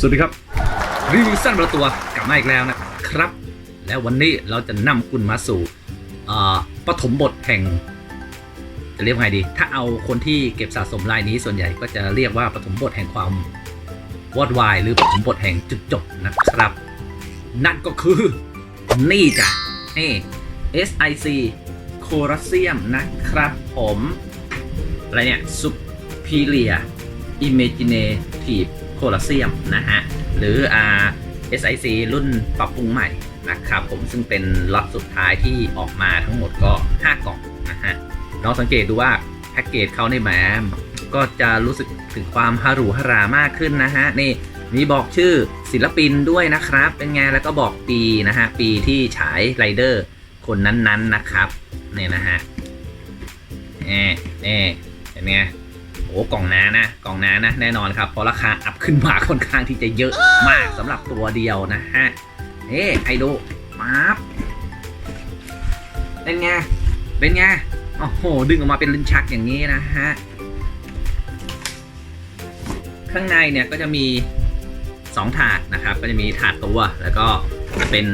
สวัสดีครับรีวิวสั้นประตัวกลับมาอีกแล้วนะครับ แล้ววันนี้เราจะนำคุณมาสู่ปฐมบทแห่งจะเรียกว่าไงดี ถ้าเอาคนที่เก็บสะสมลายนี้ส่วนใหญ่ก็จะเรียกว่าปฐมบทแห่งความวอดวาย หรือปฐมบทแห่งจุดจบนะครับ นั่นก็คือนี่จ้ะนี่ SIC โคร s เซียมนะครับผม อะไรเนี่ย Superior Imaginative Colosseum นะฮะ หรือ R SIC รุ่นปรับปรุงใหม่นะครับผมซึ่งเป็นล็อตสุดท้ายที่ออกมาทั้งหมดก็ 5 กล่องนะฮะลองสังเกตดูว่าแพ็กเกจเขาในแหมก็จะรู้สึกถึงความฮารุฮารามากขึ้นนะฮะนี่มีบอกชื่อศิลปินด้วยนะครับ เป็นไงแล้วก็บอกปีนะฮะ ปีที่ฉายไรเดอร์คนนั้นๆนะครับเนี่ยนะฮะเน่เน่เห็นไง โอ้กล่องน้านะกล่องน้านะแน่นอนครับเพราะราคาอัพขึ้นมาค่อนข้างที่จะเยอะมากสำหรับตัวเดียวนะฮะเอ้ไฮโดมาบเป็นไงเป็นไงโอ้โหดึงออกมาเป็นลิ้นชักอย่างนี้นะฮะข้างในเนี่ยก็จะมี 2 ถาดนะครับ ก็จะมีถาดตัวแล้วก็เป็น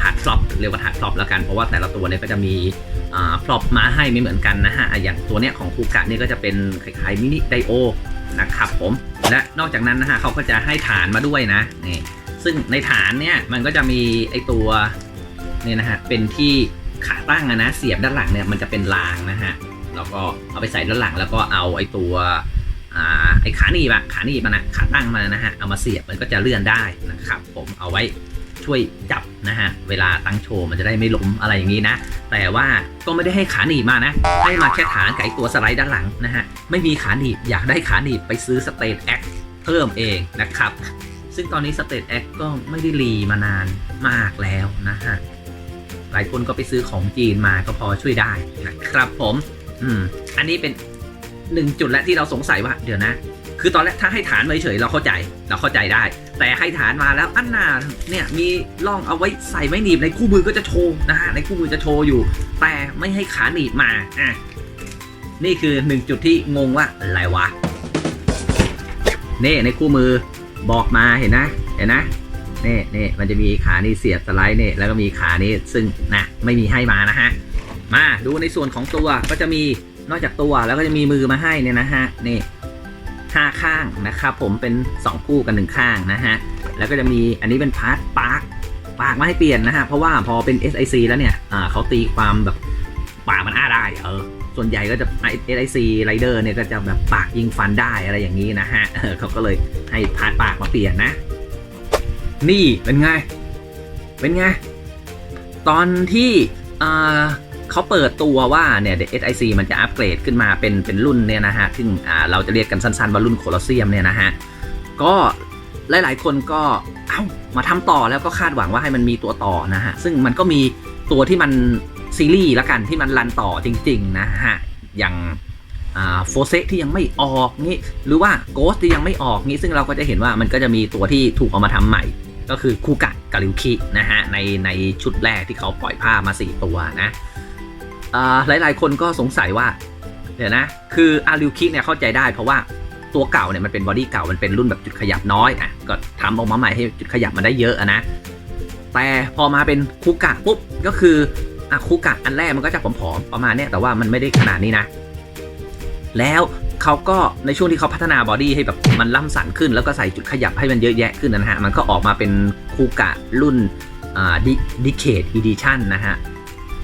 ถาดฟลอปเรียกว่าถาดฟลอปแล้วกันเพราะว่าแต่ละตัวเนี่ยก็จะมี อ่าฟลอปมาให้ไม่เหมือนกันนะฮะ อย่างตัวเนี้ยของคูกะเนี่ยก็จะเป็นคล้ายๆมินิไดโอนะครับผม และนอกจากนั้นนะฮะเขาก็จะให้ฐานมาด้วยนะนี่ซึ่งในฐานเนี่ยมันก็จะมีไอตัวเนี่ยนะฮะเป็นที่ขาตั้งนะเสียบด้านหลังเนี่ยมันจะเป็นรางนะฮะแล้วก็เอาไปใส่ด้านหลังแล้วก็เอาไอตัวอไอขาหนีบอะขาหนีบมันนะขาตั้งมานะฮะเอามาเสียบมันก็จะเลื่อนได้นะครับผมเอาไว้ช่วยจับ นะฮะเวลาตั้งโชว์มันจะได้ไม่ล้มอะไรอย่างนี้นะ แต่ว่าก็ไม่ได้ให้ขาหนีบมานะ ให้มาแค่ฐานกับไอตัวสไลด์ด้านหลังนะฮะไม่มีขาหนีบอยากได้ขาหนีบไปซื้อสเต t แอคเพิ่มเองนะครับ ซึ่งตอนนี้สเต t แอคก็ไม่ได้รีมานานมากแล้วนะฮะหลายคนก็ไปซื้อของจีนมาก็พอช่วยได้นะครับผม อืม อันนี้เป็นหนึ่งจุดและที่เราสงสัยว่า เดี๋ยวนะ คือตอนแรกถ้าให้ฐานมาเฉยเราเข้าใจ เราเข้าใจได้ แต่ให้ฐานมาแล้วอันนาเนี่ยมีร่องเอาไว้ใส่ไม้หนีบในคู่มือก็จะโชว์นะฮะในคู่มือจะโชว์อยู่ แต่ไม่ให้ขาหนีบมาอะนี่คือหนึ่งจุดที่งงว่าอะไรวะนี่ในคู่มือบอกมาเห็นนะเห็นนะนี่นี่มันจะมีขานี่เสียบสไลด์นี่แล้วก็มีขานี่ซึ่งนะไม่มีให้มานะฮะมาดูในส่วนของตัวก็จะมีนอกจากตัวแล้วก็จะมีมือมาให้เนี่ยนะฮะนี่ ห้าข้างนะครับผมเป็น 2 คู่กันหนึ่งข้างนะฮะ แล้วก็จะมีอันนี้เป็นพาร์ทปาร์กปากมาให้เปลี่ยนนะฮะ เพราะว่าพอเป็น SIC แล้วเนี่ยเขาตีความแบบปากมันอ้าได้เออส่วนใหญ่ก็จะ SIC Rider เนี่ยก็จะแบบปากยิงฟันได้อะไรอย่างนี้นะฮะเขาก็เลยให้พาร์ทปากมาเปลี่ยนนะ นี่เป็นไง เป็นไง ตอนที่ เขาเปิดตัวว่าเนี่ย SIC มันจะอัปเกรดขึ้นมาเป็นเป็นรุ่นเนี่ยนะฮะ ซึ่งเราจะเรียกกันสั้นๆว่ารุ่นโคลอเซียมเนี่ยนะฮะ ก็หลายๆคนก็เอ้ามาทำต่อแล้วก็คาดหวังว่าให้มันมีตัวต่อนะฮะ ซึ่งมันก็มีตัวที่มันซีรีส์ละกันที่มันรันต่อจริงๆนะฮะ อย่างโฟเซที่ยังไม่ออกงี้หรือว่าโกสที่ยังไม่ออกงี้ซึ่งเราก็จะเห็นว่ามันก็จะมีตัวที่ถูกเอามาทำใหม่ ก็คือคูกะกาลิวคินะฮะในในชุดแรกที่เขาปล่อยภามา 4 ตัวนะอ่าหลายๆคนก็สงสัยว่าเดี๋ยวนะคืออาริวคิเนี่ยเข้าใจได้เพราะว่าตัวเก่าเนี่ยมันเป็นบอดี้เก่ามันเป็นรุ่นแบบจุดขยับน้อยอะก็ทำออกมาใหม่ให้จุดขยับมันได้เยอะอะนะแต่พอมาเป็นคูกะปุ๊บก็คืออะคูกะอันแรกมันก็จะผอมๆประมาณเนี้ยแต่ว่ามันไม่ได้ขนาดนี้นะ แล้ว เขาก็ในช่วงที่เขาพัฒนาบอดี้ให้แบบมันล่ำสันขึ้น แล้วก็ใส่จุดขยับให้มันเยอะแยะขึ้นนะฮะ มันก็ออกมาเป็นคูกะรุ่นอ่าดิเคทอีดิชันนะฮะ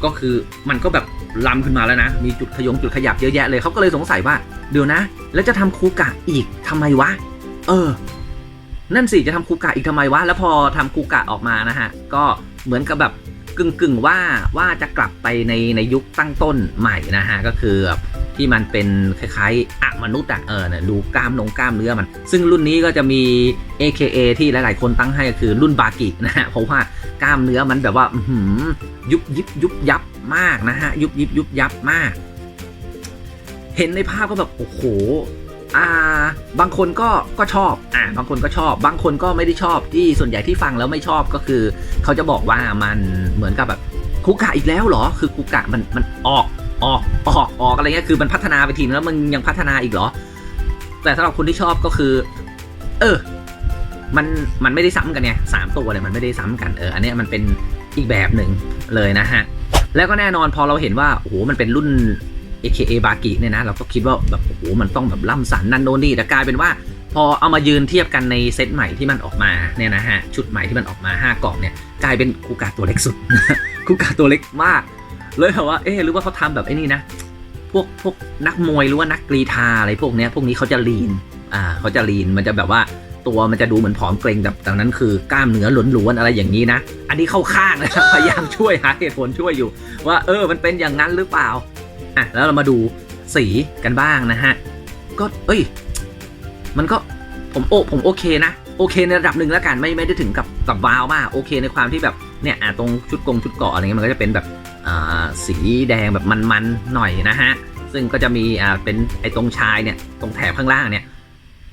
ก็คือมันก็แบบล้ำขึ้นมาแล้วนะ มีจุดขยงจุดขยับเยอะแยะเลยเขาก็เลยสงสัยว่าเดี๋ยวนะ แล้วจะทำคูกะอีกทำไมวะ เออ นั่นสิจะทำคูกะอีกทำไมวะ แล้วพอทำคูกะออกมานะฮะ ก็เหมือนกับแบบกึ่งกึ่งๆว่าว่าจะกลับไปในในยุคตั้งต้นใหม่นะฮะ ก็คือแบบ ที่มันเป็นคล้ายๆอะมนุษย์อะเออเนี่ยดูกล้ามนงกล้ามเนื้อมัน ซึ่งรุ่นนี้ก็จะมี AKA ที่หลายๆ คนตั้งให้ก็คือรุ่นบากินะฮะเพราะว่ากล้ามเนื้อมันแบบว่าหือยุบยิบยุบยับมากนะฮะยุบยิบยุบยับมาก เห็นในภาพก็แบบโอ้โหอ่าบางคนก็ก็ชอบอ่าบางคนก็ชอบ บางคนก็ไม่ได้ชอบที่ส่วนใหญ่ที่ฟังแล้วไม่ชอบก็คือ เขาจะบอกว่ามันเหมือนกับแบบคุกะอีกแล้วเหรอ คือคุกะมันมันออกออก ออกออกอะไรเงี้ยคือมันพัฒนาไปทีนึงแล้วมันยังพัฒนาอีกเหรอ แต่สำหรับคนที่ชอบก็คือ เออ มันมันไม่ได้ซ้ำกันไงสามตัวเนี่ยมันไม่ได้ซ้ำกันเอออันเนี้ยมันเป็นอีกแบบหนึ่งเลยนะฮะ แล้วก็แน่นอนพอเราเห็นว่าโอ้โหมันเป็นรุ่น AKA บากิเนี่ยนะเราก็คิดว่าแบบโอ้โหมันต้องแบบล่ำสันนันโนนี่แต่กลายเป็นว่า พอเอามายืนเทียบกันในเซตใหม่ที่มันออกมาเนี่ยนะฮะชุดใหม่ที่มันออกมา 5 กล่องเนี่ยกลายเป็นคูกาตัวเล็กสุดคูกาตัวเล็กมาก เลยแบบว่าเอ๊หรือว่าเขาทำแบบไอ้นี่นะพวกพวกนักมวยหรือว่านักกรีธาอะไรพวกเนี้ยพวกนี้เขาจะลีนอ่าเขาจะลีนมันจะแบบว่าตัวมันจะดูเหมือนผอมเกรงแต่ดังนั้นคือกล้ามเนื้อหลวนๆอะไรอย่างนี้นะ อันนี้เข้าข้างนะครับพยายามช่วยหาเหตุผลช่วยอยู่ ว่าเออมันเป็นอย่างนั้นหรือเปล่าอะแล้วเรามาดูสีกันบ้างนะฮะก็เอ้ย มันก็ผมโอผมโอเคนะโอเคในระดับหนึ่งแล้วกันไม่ไม่ได้ถึงกับกับว้าวมากโอเคในความที่แบบเนี่ยอะตรงชุดกงชุดเกาะอะไรเงี้ยมันก็จะเป็นแบบ สีแดงแบบมันๆหน่อยนะฮะ ซึ่งก็จะมีอ่าเป็นไอ้ตรงชายเนี่ยตรงแถบข้างล่างเนี่ย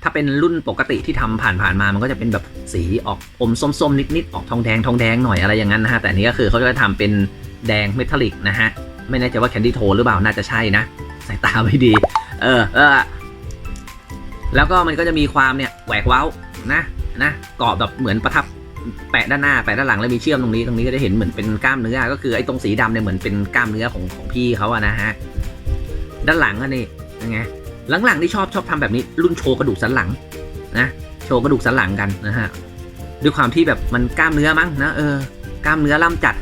ถ้าเป็นรุ่นปกติที่ทำผ่านๆมา มันก็จะเป็นแบบสีออกอมส้มๆนิดๆออกทองแดงทองแดงหน่อยอะไรอย่างนั้นนะฮะ แต่นี้ก็คือเขาจะทำเป็นแดงเมทัลลิกนะฮะ ไม่แน่ใจว่าแคนดี้โทนหรือเปล่า น่าจะใช่นะ สายตาไม่ดี เออเออแล้วก็มันก็จะมีความเนี่ยแหวกเว้านะนะเกาะแบบเหมือนประทับ แปะด้านหน้าแปะด้านหลังแล้วมีเชื่อมตรงนี้ตรงนี้ก็จะเห็นเหมือนเป็นกล้ามเนื้อก็คือไอ้ตรงสีดำเนี่ยเหมือนเป็นกล้ามเนื้อของของพี่เขาอะนะฮะด้านหลังอะนี่ยังไงหลังๆที่ชอบชอบทำแบบนี้ รุ่นโชว์กระดูกสันหลังนะโชว์กระดูกสันหลังกันนะฮะด้วยความที่แบบมันกล้ามเนื้อมั้งนะเออกล้ามเนื้อล่ำจัด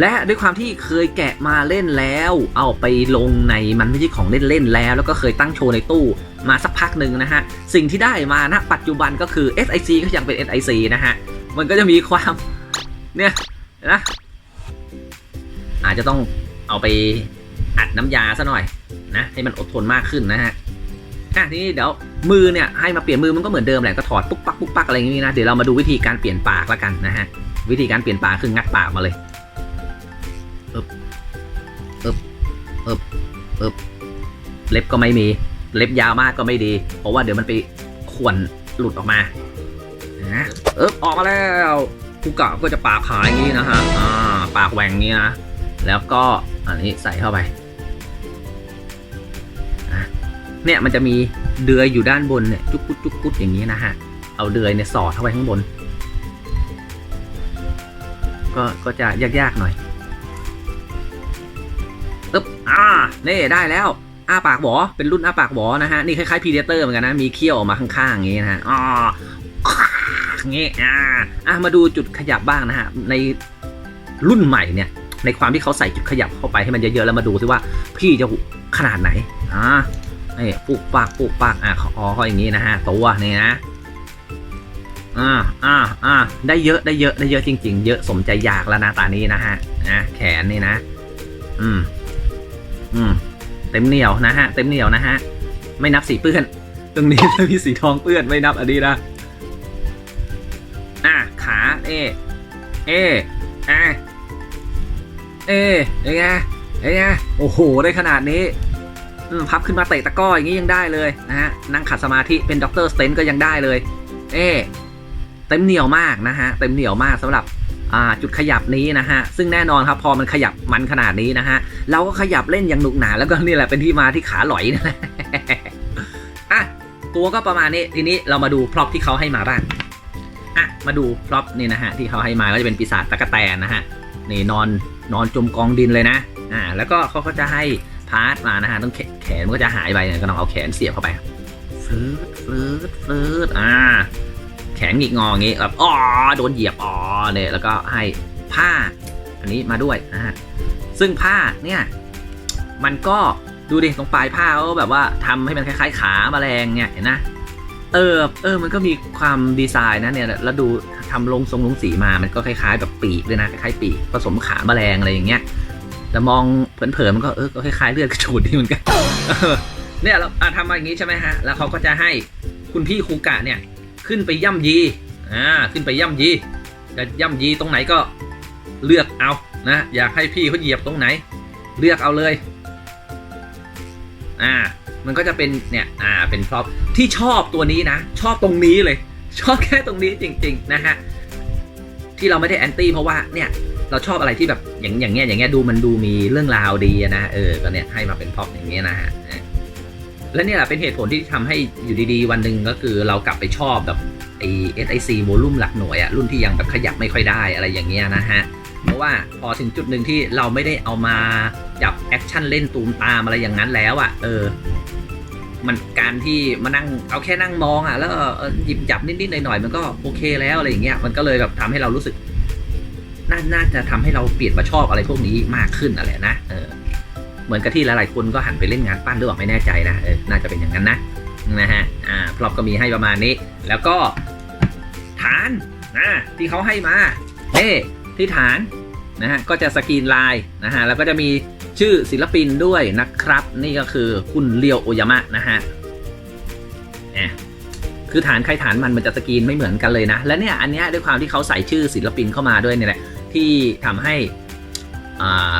และด้วยความที่เคยแกะมาเล่นแล้ว เอาไปลงในมันไม่ใช่ของเล่นเล่นแล้ว แล้วก็เคยตั้งโชว์ในตู้มาสักพักหนึ่งนะฮะ สิ่งที่ได้มาณปัจจุบันก็คือ SIC ก็ยังเป็น SIC นะฮะ มันก็จะมีความเนี่ยนะอาจจะต้องเอาไปอัดน้ำยาซะหน่อยนะให้มันอดทนมากขึ้นนะฮะอะทีนี้เดี๋ยวมือเนี่ยให้มาเปลี่ยนมือมันก็เหมือนเดิมแหละก็ถอดปุ๊กปักปุ๊กปักอะไรอย่างนี้นะเดี๋ยวเรามาดูวิธีการเปลี่ยนปากและกันนะฮะวิธีการเปลี่ยนปากคืองัดปากมาเลยเล็บก็ไม่มี เล็บยาวมากก็ไม่ดี เพราะว่าเดี๋ยวมันไปข่วนหลุดออกมา เอบออกมาแล้วคุกะก็จะปากขายอย่างนี้นะฮะอ่าปากแหว่งนี้นะแล้วก็อันนี้ใส่เข้าไปเนี่ยมันจะมีเดือยอยู่ด้านบนเนี่ยจุกกุดจุกกุดอย่างนี้นะฮะเอาเดือยเนี่ยสอดเข้าไปข้างบน ก็ก็จะยากๆหน่อยตึ๊บอ่านี่ได้แล้วอ้าปากหวอเป็นรุ่นอ้าปากหวอนะฮะนี่คล้ายๆพีเดเตอร์เหมือนกันนะมีเขี้ยวออกมาข้างๆอย่างงี้นะฮะอ๋ออย่า งงี้อ่าอะมาดูจุดขยับบ้างนะฮะในรุ่นใหม่เนี่ยในความที่เขาใส่จุดขยับเข้าไปให้มันเยอะๆแล้วมาดูซิว่าพี่จะขนาดไหนอ่านี่ปุกปากปุกปากอะคอเขาอย่างงี้นะฮะตัวนี่นะอ่าอ่าอ่าได้เยอะได้เยอะได้เยอะจริง ๆ เยอะสมใจอยากแล้วนะตานี้นะฮะนะแขนนี่นะ อืม อืม เต็มเหนียวนะฮะ เต็มเหนียวนะฮะ ไม่นับสีเปื้อน ตรงนี้จะมีสีทองเปื้อนไม่นับอันนี้นะ เอ เออะเอยังไงยังไงโอ้โห ได้ขนาดนี้พับขึ้นมาเตะตะก้ออย่างนี้ยังได้เลยนะฮะ นั่งขัดสมาธิเป็นด็อกเตอร์สเตนก็ยังได้เลย เอเต็มเหนียวมากนะฮะ เต็มเหนียวมากสำหรับจุดขยับนี้นะฮะ ซึ่งแน่นอนครับพอมันขยับมันขนาดนี้นะฮะ เราก็ขยับเล่นอย่างหนุกหนาแล้วก็นี่แหละเป็นที่มาที่ขาหลอยนะอะตัวก็ประมาณนี้ทีนี้เรามาดูพร็อพที่เขาให้มาบ้าง อะมาดูพร็อพนี่นะฮะที่เขาให้มาก็จะเป็นปีศาจตะกะแตนนะฮะนี่นอนนอนจมกองดินเลยนะอ่าแล้วก็เขาก็จะให้พาร์ทมานะฮะต้องแขแขนมันก็จะหายไปเนี่ยก็ต้องเอาแขนเสียบเข้าไปฟืดฟืดฟืดอ่าแขนหงิกงออย่างงี้แบบอ๋อโดนเหยียบอ๋อเนี่ยแล้วก็ให้ผ้าอันนี้มาด้วยนะฮะซึ่งผ้าเนี่ยมันก็ดูดิตรงปลายผ้าเขาแบบว่าทำให้มันคล้ายๆขาแมลงเนี่ยเห็นนะ เออ เออ มันก็มีความดีไซน์นะเนี่ย แล้วดูทำลงทรงลงสีมา มันก็คล้ายๆ แบบปีกด้วยนะ คล้ายๆปีกผสมขาแมลงอะไรอย่างเงี้ย แต่มองเผินๆมันก็เออ ก็คล้ายๆเลือดกระชูดนี่เหมือนกันเนี่ยเราทำมาอย่างนี้ใช่ไหมฮะ แล้วเขาก็จะให้คุณพี่ครูกะเนี่ย ขึ้นไปย่ำยี อ่า ขึ้นไปย่ำยี จะย่ำยีตรงไหนก็เลือกเอา นะ อยากให้พี่เขาเหยียบตรงไหน เลือกเอาเลย อ่า มันก็จะเป็นเนี่ยอ่าเป็นพร็อพที่ชอบตัวนี้นะ ชอบตรงนี้เลย ชอบแค่ตรงนี้จริง ๆ นะฮะที่เราไม่ได้แอนตี้เพราะว่าเนี่ยเราชอบอะไรที่แบบอย่างอย่างเงี้ยอย่างเงี้ยดูมันดูมีเรื่องราวดีนะเออก็เนี่ยให้มาเป็นพร็อพอย่างเงี้ยนะฮะและเนี่ยแหละเป็นเหตุผลที่ทำให้อยู่ดีๆ วันหนึ่งก็คือเรากลับไปชอบแบบไอ SIC โวลุ่มหลักหน่วยอะรุ่นที่ยังแบบขยับไม่ค่อยได้อะไรอย่างเงี้ยนะฮะเพราะว่าพอถึงจุดหนึ่งที่เราไม่ได้เอามาจับแอคชั่นเล่นตูมตามอะไรอย่างนั้นแล้วอะเออ มันการที่มานั่งเอาแค่นั่งมองอะแล้วหยิบจับนิดๆหน่อยๆมันก็โอเคแล้วอะไรอย่างเงี้ยมันก็เลยแบบทำให้เรารู้สึกน่าน่าจะทำให้เราเปลี่ยนมาชอบอะไรพวกนี้มากขึ้นอะไรนะเออเหมือนกับที่หลายๆคนก็หันไปเล่นงานปั้นหรือเปล่าไม่แน่ใจนะเออน่าจะเป็นอย่างนั้นนะนะฮะอ่าพร็อพก็มีให้ประมาณนี้ แล้วก็ฐานนะที่เขาให้มาเอ้ที่ฐานนะฮะก็จะสกรีนลายนะฮะแล้วก็จะมี ชื่อศิลปินด้วยนะครับ นี่ก็คือคุณเรียวโอยามะนะฮะเนี่ยคือฐานใครฐานมันมันจะสกรีนไม่เหมือนกันเลยนะ และเนี่ยอันเนี้ยด้วยความที่เขาใส่ชื่อศิลปินเข้ามาด้วยเนี่ยแหละที่ทำให้อ่า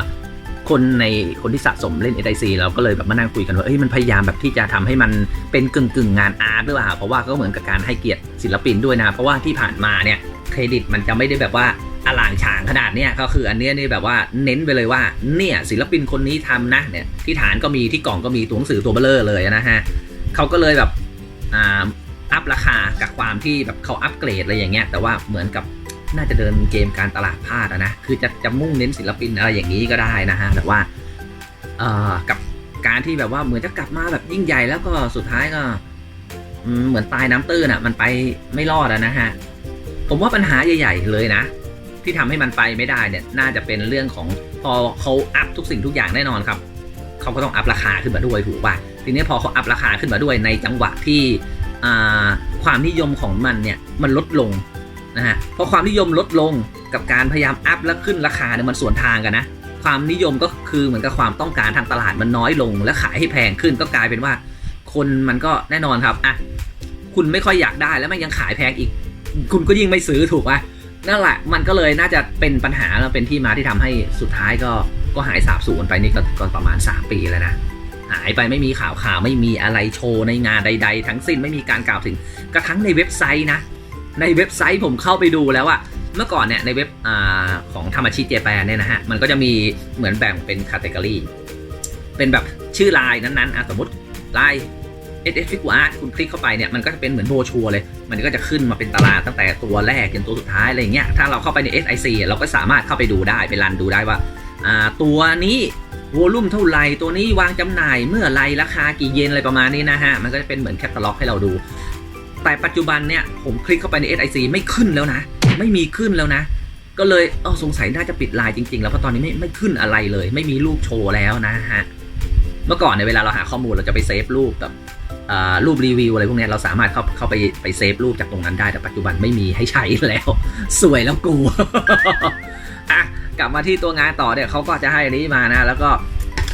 คนในคนที่สะสมเล่น SIC เราก็เลยแบบมานั่งคุยกันว่าเอ้ยมันพยายามแบบที่จะทำให้มันเป็นกึ่งกึ่งงานอาร์ตหรือเปล่าเพราะว่าก็เหมือนกับการให้เกียรติศิลปินด้วยนะ เพราะว่าที่ผ่านมาเนี่ยเครดิตมันจะไม่ได้แบบว่าางฉางขนาดเนี้ยก็คืออันเนี้ยนี่แบบว่าเน้นไปเลยว่าเนี่ยศิลปินคนนี้ทำนะเนี่ยที่ฐานก็มีที่กล่องก็มีตัวหนังสือตัวเบลเลอร์เลยนะฮะเขาก็เลยแบบอ่าอัพราคากับความที่แบบเขาอัปเกรดอะไรอย่างเงี้ยแต่ว่าเหมือนกับน่าจะเดินเกมการตลาดพลาดนะคือจะจะมุ่งเน้นศิลปินอะไรอย่างนี้ก็ได้นะฮะแต่ว่าเอ่อกับการที่แบบว่าเหมือนจะกลับมาแบบยิ่งใหญ่แล้วก็สุดท้ายก็เหมือนตายน้ำตื้นอะ มันไปไม่รอดนะฮะผมว่าปัญหาใหญ่ ๆ เลยนะ ที่ทำให้มันไปไม่ได้เนี่ยน่าจะเป็นเรื่องของพอเขาอัพทุกสิ่งทุกอย่างแน่นอนครับเขาก็ต้องอัพราคาขึ้นมาด้วยถูกป่ะทีนี้พอเขาอัพราคาขึ้นมาด้วยในจังหวะที่ความนิยมของมันเนี่ยมันลดลงนะฮะพอความนิยมลดลงกับการพยายามอัพแล้วขึ้นราคาเนี่ยมันสวนทางกันนะความนิยมก็คือเหมือนกับความต้องการทางตลาดมันน้อยลง และขายให้แพงขึ้นก็กลายเป็นว่า คนมันก็แน่นอนครับอะคุณไม่ค่อยอยากได้แล้วมันยังขายแพงอีก คุณก็ยิ่งไม่ซื้อถูกไหม นั่นแหละมันก็เลยน่าจะเป็นปัญหาแล้วเป็นที่มาที่ทำให้สุดท้ายก็ก็หายสาบสูญไปนี่ก็กประมาณ 3 ปีแล้วนะหายไปไม่มีข่าวข่าวไม่มีอะไรโชว์ในงานใด ๆ ทั้งสิ้นไม่มีการกล่าวถึงกระทั่งในเว็บไซต์นะ ในเว็บไซต์ผมเข้าไปดูแล้วอะเมื่อก่อนเนี่ยในเว็บอของธรรมชิเจแปนเนี่ยนะฮะมันก็จะมีเหมือนแบ่งเป็นคาตเกอรีเป็นแบบชื่อลายนั้นๆอะสมมติลาย S S f i g u Art คุณคลิกเข้าไปเนี่ยมันก็จะเป็นเหมือนโบชัวเลย มันก็จะขึ้นมาเป็นตารางตั้งแต่ตัวแรกจนตัวสุดท้ายอะไรอย่างเงี้ยถ้าเราเข้าไปใน S I C เราก็สามารถเข้าไปดูได้ไปรันดูได้ว่าอ่าตัวนี้วอลุ่มเท่าไหร่ตัวนี้วางจำหน่ายเมื่อไรราคากี่เยนอะไรประมาณนี้นะฮะ มันก็จะเป็นเหมือนแคตตาล็อกให้เราดู แต่ปัจจุบันเนี่ยผมคลิกเข้าไปใน SIC ไม่ขึ้นแล้วนะ ไม่มีขึ้นแล้วนะ ก็เลยเออสงสัยน่าจะปิดไลน์จริง ๆ แล้วเพราะตอนนี้ไม่ไม่ขึ้นอะไรเลย ไม่มีรูปโชว์แล้วนะฮะ เมื่อก่อนในยเวลาเราหาข้อมูลเราจะไปเซฟรูปแบบรูปรีวิวอะไรพวกนี้เราสามารถเข้าเข้าไปไปเซฟรูปจากตรงนั้นได้แต่ปัจจุบันไม่มีให้ใช้แล้ว สวยแล้วกูอะกลับมาที่ตัวงานต่อเนี่ยเขาก็จะให้อันนี้มานะ แล้วก็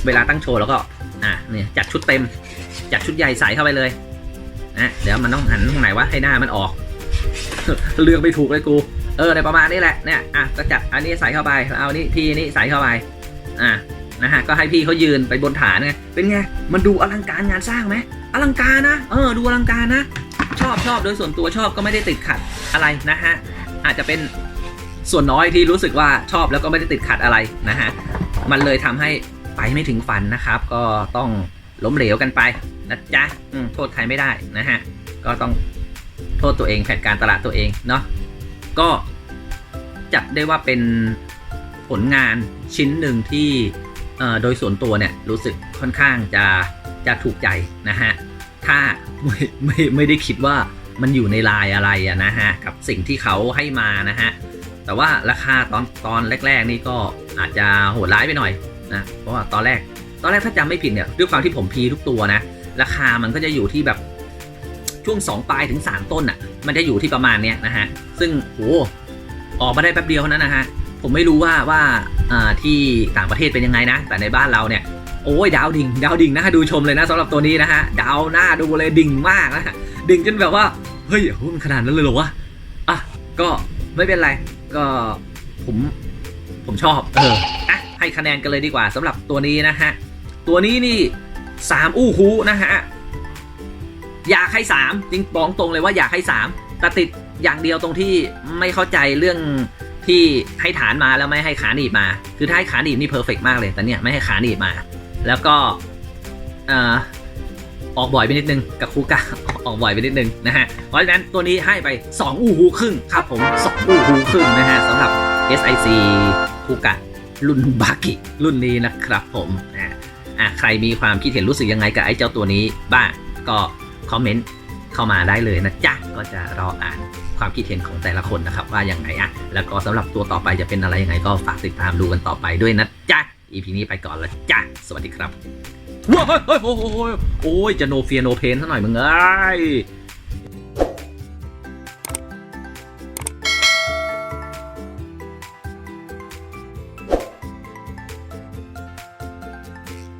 เวลาตั้งโชว์แล้วก็อะเนี่ยจัดชุดเต็ม จัดชุดใหญ่ใส่เข้าไปเลยนะเดี๋ยวมันต้องหันตรงไหนวะให้หน้ามันออก เลือกไม่ถูกเลยกูเออในประมาณนี้แหละเนี่ยอะก็จัดอันนี้ใส่เข้าไปเอานี่พี่นี่ใส่เข้าไป อะ นะฮะก็ให้พี่เขายืนไปบนฐานไงเป็นไงมันดูอลังการงานสร้างไหมอลังการนะเออดูอลังการนะ ชอบชอบโดยส่วนตัวชอบก็ไม่ได้ติดขัดอะไรนะฮะอาจจะเป็นส่วนน้อยที่รู้สึกว่าชอบแล้วก็ไม่ได้ติดขัดอะไรนะฮะมันเลยทำให้ไปไม่ถึงฝันนะครับ ก็ต้องล้มเหลวกันไปนะจ๊ะโทษใครไม่ได้นะฮะก็ต้องโทษตัวเองแผนการตลาดตัวเองเนาะก็จัดได้ว่าเป็นผลงานชิ้นหนึ่งที่ โดยส่วนตัวเนี่ยรู้สึกค่อนข้างจะจะถูกใจนะฮะ ถ้าไม่ไม่ไม่ได้คิดว่ามันอยู่ในลายอะไรอะนะฮะ กับสิ่งที่เขาให้มานะฮะ แต่ว่าราคาตอนตอนแรก ๆ นี่ก็อาจจะโหดร้ายไปหน่อยนะเพราะว่าตอนแรกตอนแรกถ้าจำไม่ผิดเนี่ยด้วยความที่ผมพีทุกตัวนะ ราคามันก็จะอยู่ที่แบบช่วง 2 ปลายถึง 3 ต้นอะ มันจะอยู่ที่ประมาณเนี้ยนะฮะ ซึ่งโหออกมาได้แป๊บเดียวเท่านั้นนะฮะ ผมไม่รู้ว่าว่า ที่ต่างประเทศเป็นยังไงนะ แต่ในบ้านเราเนี่ยโอ้ยดาวดิ่งดาวดิ่งนะดูชมเลยนะสำหรับตัวนี้นะฮะดาวหน้าดูเลยดิ่งมากนะฮะดิ่งจนแบบว่าเฮ้ยโหมันขนาดนั้นเลยเหรอวะอะก็ไม่เป็นไรก็ผมผมชอบเอออะให้คะแนนกันเลยดีกว่าสำหรับตัวนี้นะฮะตัวนี้นี่สามอู้หูนะฮะอยากให้สามจริงบอกตรงเลยว่าอยากให้สามแต่ติดอย่างเดียวตรงที่ไม่เข้าใจเรื่อง ที่ให้ฐานมาแล้วไม่ให้ขาหนีบมา คือถ้าให้ขาหนีบนี่เพอร์เฟกมากเลย แต่เนี่ยไม่ให้ขาหนีบมา แล้วก็เอ่อออกบ่อยไปนิดนึงกับคูก้าออกบ่อยไปนิดนึงนะฮะ เพราะฉะนั้นตัวนี้ให้ไป 2 อูฮูครึ่งครับผม 2 อูฮูครึ่งนะฮะสำหรับ SIC คูก้ารุ่นบากิรุ่นนี้นะครับผมอะอะใครมีความคิดเห็นรู้สึกยังไงกับไอ้เจ้าตัวนี้บ้างก็คอมเมนต์ เข้ามาได้เลยนะจ๊ะก็จะรออ่านความคิดเห็นของแต่ละคนนะครับ ว่าอย่างไงอะแล้วก็สำหรับตัวต่อไปจะเป็นอะไรยังไงก็ฝากติดตามดูกันต่อไปด้วยนะจ๊ะอีพีนี้ไปก่อนละจ้ะสวัสดีครับว้าวเฮ้ยเฮ้ยโอ้ยโอ้ยโอ้ยจะโนเฟียโนเพนซะหน่อยมึงเอ้ย